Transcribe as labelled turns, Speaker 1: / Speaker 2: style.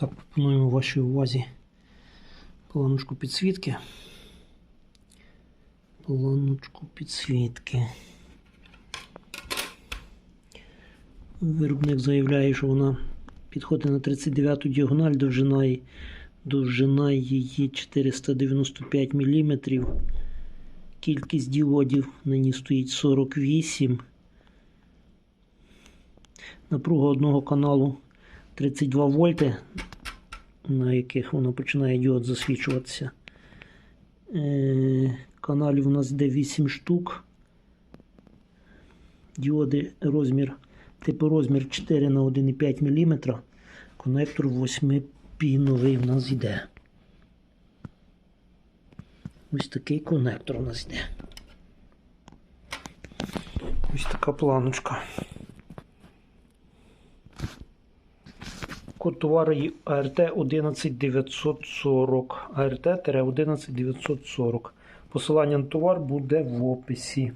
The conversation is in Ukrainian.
Speaker 1: Так, пропонуємо вашій увазі планочку підсвітки. Планочку підсвітки. Виробник заявляє, що вона підходить на 39-ту діагональ, довжина, довжина її 495 мм. Кількість діодів на ній стоїть 48. Напруга одного каналу 32 вольти, на яких воно починає діод засвічуватися. Е, каналів у нас йде 8 штук. Діоди розмір, типу розмір 4 на 1,5 мм. Конектор 8-піновий в нас йде. Ось такий конектор у нас йде. Ось така планочка. Код товару АРТ 11940. АРТ-11940. Посилання на товар буде в описі.